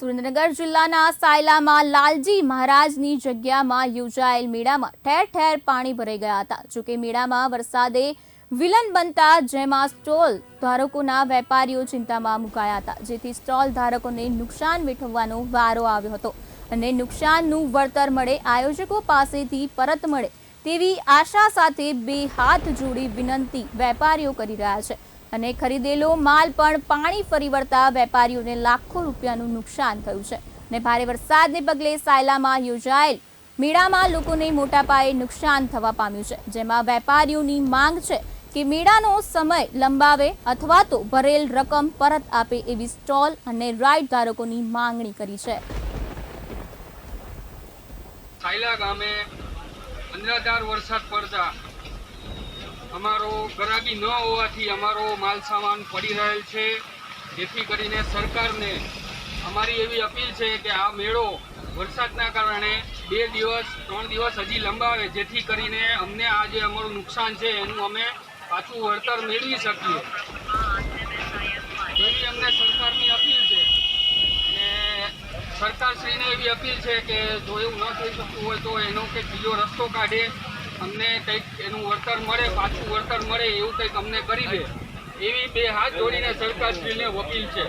સુરેન્દ્રનગર જિલ્લાના સાયલામાં લાલજી મહારાજની જગ્યામાં યોજાયેલ મેળામાં ઠેર ઠેર પાણી ભરાઈ ગયા હતા. જોકે મેળામાં વરસાદે વિલન બનતા જેમાં સ્ટોલ ધારકોના વેપારીઓ ચિંતામાં મુકાયા હતા. જેથી સ્ટોલ ધારકોને નુકસાન વેઠવવાનો વારો આવ્યો હતો અને નુકસાનનું વળતર મળે, આયોજકો પાસેથી પરત મળે તેવી આશા સાથે બે હાથ જોડી વિનંતી વેપારીઓ કરી રહ્યા છે. અને ખરીદેલો માલ પણ પાણી ફરી વળતા વેપારીઓને લાખો રૂપિયાનું નુકસાન થયું છે. અને ભારે વરસાદને પગલે સાયલામાં યોજાયેલ મેળામાં લોકોને મોટા પાયે નુકસાન થવા પામ્યું છે. જેમાં વેપારીઓની માંગ છે કે મેળાનો સમય લંબાવે અથવા તો ભરેલ રકમ પરત આપે એવી સ્ટોલ અને રાઇડ ધારકોની માંગણી કરી છે. સાયલા ગામે અંધાધાર વરસાદ પડતા અમારો ગરાગી ન હોવાથી અમારો માલ સામાન પડી રહેલ છે. જેથી કરીને સરકારને અમારી એવી અપીલ છે કે આ મેળો વરસાદના કારણે બે દિવસ, ત્રણ દિવસ હજી લંબાવે, જેથી કરીને અમને આ જે અમારું નુકસાન છે એનું અમે પાછું વળતર મેળવી શકીએ. એવી અમને સરકારની અપીલ છે. સરકારશ્રીને એવી અપીલ છે કે જો એવું ન થઈ શકતું હોય તો એનો કે બીજો રસ્તો કાઢે. અમને કંઈક એનું વળતર મળે, પાછું વળતર મળે એવું કંઈક અમને કરી દે. એવી બે હાથ જોડીને સરકારશ્રીને વકીલ છે.